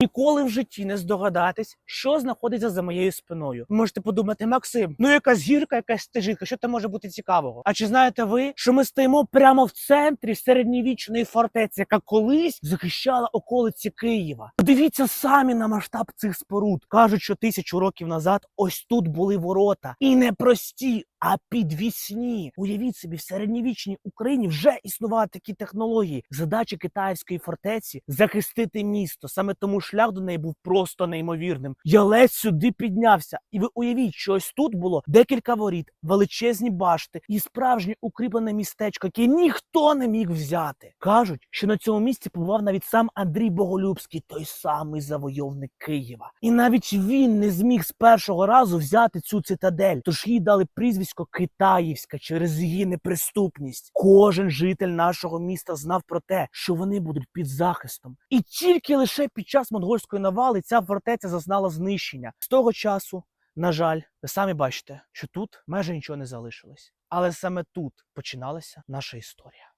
Ніколи в житті не здогадатись, що знаходиться за моєю спиною. Можете подумати, Максим, ну якась гірка, якась стежинка, що там може бути цікавого? А чи знаєте ви, що ми стоїмо прямо в центрі середньовічної фортеці, яка колись захищала околиці Києва? Подивіться самі на масштаб цих споруд. кажуть, що тисячу років назад ось тут були ворота, і не прості, а підвісні. Уявіть собі, в середньовічній Україні вже існували такі технології. Задача китайської фортеці захистити місто. Саме тому шлях до неї був просто неймовірним. Я ледь сюди піднявся, і ви уявіть, що ось тут було декілька воріт, величезні башти і справжнє укріплене містечко, яке ніхто не міг взяти. Кажуть, що на цьому місці побував навіть сам Андрій Боголюбський, той самий завойовник Києва. І навіть він не зміг з першого разу взяти цю цитадель, тож їй дали прізвисько Китаївська через її неприступність. Кожен житель нашого міста знав про те, що вони будуть під захистом. І тільки лише під час монгольської навали ця фортеця зазнала знищення. З того часу, на жаль, ви самі бачите, що тут майже нічого не залишилось. Але саме тут починалася наша історія.